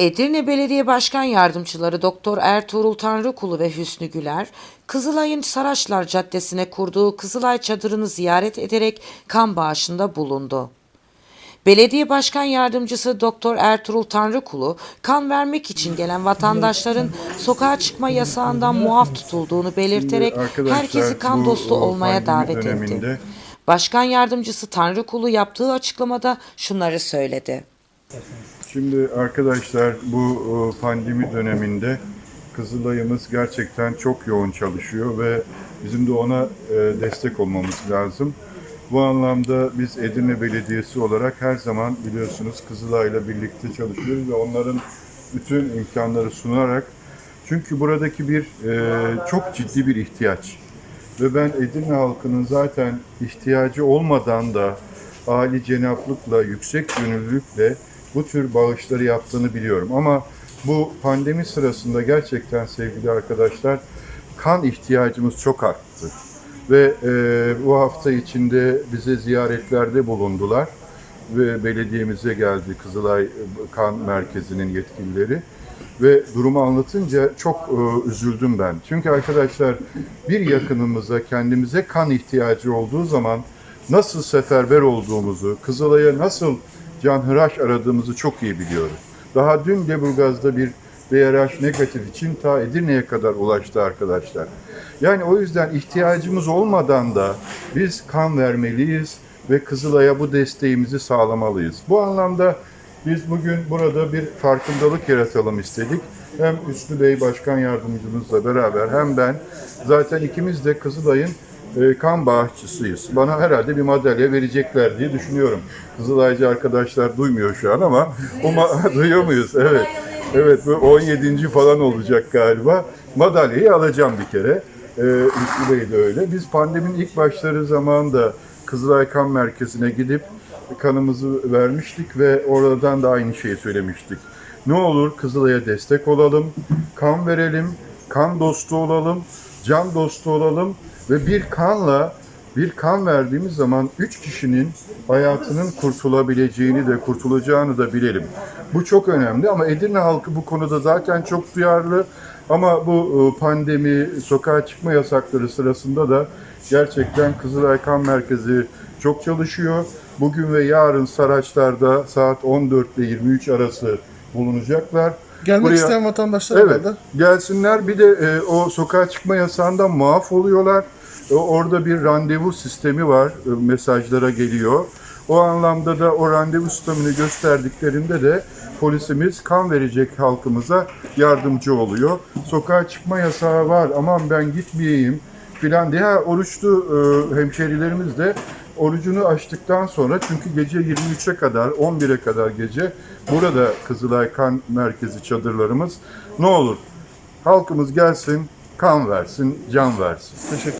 Edirne Belediye Başkan Yardımcıları Doktor Ertuğrul Tanrıkulu ve Hüsnü Güler, Kızılay'ın Saraçlar Caddesi'ne kurduğu Kızılay çadırını ziyaret ederek kan bağışında bulundu. Belediye Başkan Yardımcısı Doktor Ertuğrul Tanrıkulu, kan vermek için gelen vatandaşların sokağa çıkma yasağından muaf tutulduğunu belirterek herkesi kan dostu olmaya davet etti. Başkan Yardımcısı Tanrıkulu yaptığı açıklamada şunları söyledi. Şimdi arkadaşlar bu e, pandemi döneminde Kızılay'ımız gerçekten çok yoğun çalışıyor ve bizim de ona e, destek olmamız lazım. Bu anlamda biz Edirne Belediyesi olarak her zaman biliyorsunuz Kızılay'la birlikte çalışıyoruz ve onların bütün imkanları sunarak çünkü buradaki bir e, çok ciddi bir ihtiyaç. Ve ben Edirne halkının zaten ihtiyacı olmadan da âli cenaplıkla, yüksek gönüllülükle bu tür bağışları yaptığını biliyorum. Ama bu pandemi sırasında gerçekten sevgili arkadaşlar kan ihtiyacımız çok arttı. Ve e, bu hafta içinde bize ziyaretlerde bulundular ve belediyemize geldi Kızılay Kan Merkezi'nin yetkilileri ve durumu anlatınca çok e, üzüldüm ben. Çünkü arkadaşlar bir yakınımıza kendimize kan ihtiyacı olduğu zaman nasıl seferber olduğumuzu, Kızılay'a nasıl canhıraş aradığımızı çok iyi biliyoruz. Daha dün Deburgaz'da bir DRH negatif için ta Edirne'ye kadar ulaştı arkadaşlar. Yani o yüzden ihtiyacımız olmadan da biz kan vermeliyiz ve Kızılay'a bu desteğimizi sağlamalıyız. Bu anlamda biz bugün burada bir farkındalık yaratalım istedik. Hem Üstü Bey Başkan Yardımcımızla beraber hem ben zaten ikimiz de Kızılay'ın e, kan bağışçısıyız. Bana herhalde bir madalya verecekler diye düşünüyorum. Kızılaycı arkadaşlar duymuyor şu an ama o duyuyor muyuz? Evet. Evet bu 17. falan olacak galiba. Madalyayı alacağım bir kere. Ee, Üstü Bey de öyle. Biz pandeminin ilk başları zamanında Kızılay Kan Merkezi'ne gidip kanımızı vermiştik ve oradan da aynı şeyi söylemiştik. Ne olur Kızılay'a destek olalım, kan verelim, kan dostu olalım, can dostu olalım ve bir kanla bir kan verdiğimiz zaman üç kişinin hayatının kurtulabileceğini de kurtulacağını da bilelim. Bu çok önemli ama Edirne halkı bu konuda zaten çok duyarlı. Ama bu e, pandemi, sokağa çıkma yasakları sırasında da gerçekten Kızılay Kan Merkezi çok çalışıyor. Bugün ve yarın Saraçlar'da saat 14 ile 23 arası bulunacaklar. Gelmek Buraya- isteyen vatandaşlar Evet, vardı. gelsinler. Bir de e, o sokağa çıkma yasağından muaf oluyorlar. E, orada bir randevu sistemi var, e, mesajlara geliyor. O anlamda da o randevu sistemini gösterdiklerinde de polisimiz kan verecek halkımıza yardımcı oluyor. Sokağa çıkma yasağı var, aman ben gitmeyeyim filan diye. Oruçlu e, hemşerilerimiz de orucunu açtıktan sonra çünkü gece 23'e kadar 11'e kadar gece burada Kızılay Kan Merkezi çadırlarımız ne olur halkımız gelsin kan versin can versin. Teşekkür